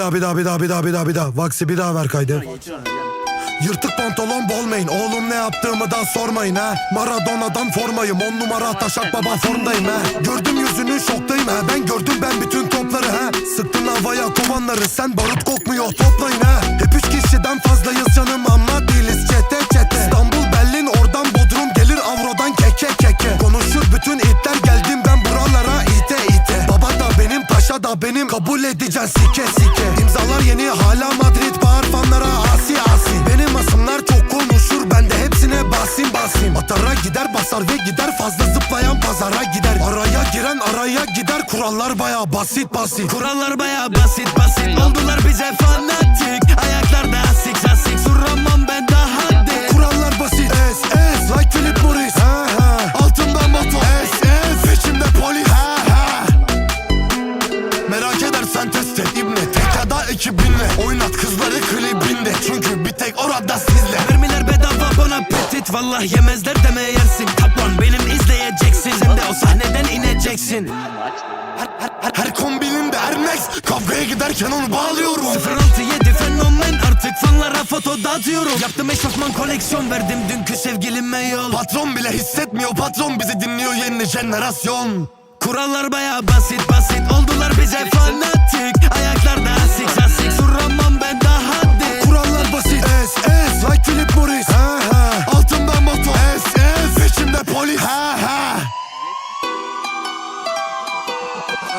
daha bir daha bir daha bir daha bir daha bir daha. Vaksi bir daha ver kaydı. Yırtık pantolon bolmayın. Oğlum ne yaptığımı da sormayın ha Maradona'dan formayım. On numara taşak baba formdayım ha Gördüm yüzünü şoktayım ha Ben gördüm ben bütün topları ha Sıktın havaya kovanları Sen barut kokmuyor. Toplayın da benim Kabul edeceksin sike sike. İmzalar yeni hala Madrid Bağır fanlara asi asi. Benim asımlar çok konuşur Ben de hepsine basayım basayım Atara gider basar ve gider Fazla zıplayan pazara gider. Araya giren araya gider Kurallar baya basit basit. Kurallar baya basit basit. Oldular bize fanatik Tekada ekibinle Oynat kızları klibinde. Çünkü bir tek orada sizle. Mermiler bedava bana petit Vallah yemezler deme yersin. Kaplan benim izleyeceksin. Sen de o sahneden ineceksin. Her, her kombinimde Ernex Kavgaya giderken onu bağlıyorum. 067 fenomen. Artık fanlara foto dağıtıyorum. Yaptım eşofman koleksiyon verdim dünkü sevgilime yol. Patron bile hissetmiyor. Patron Bizi dinliyor. Yeni jenerasyon. Kurallar baya basit basit Oldular bize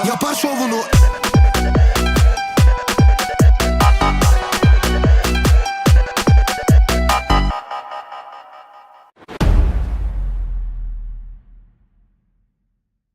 Yapar şovunu.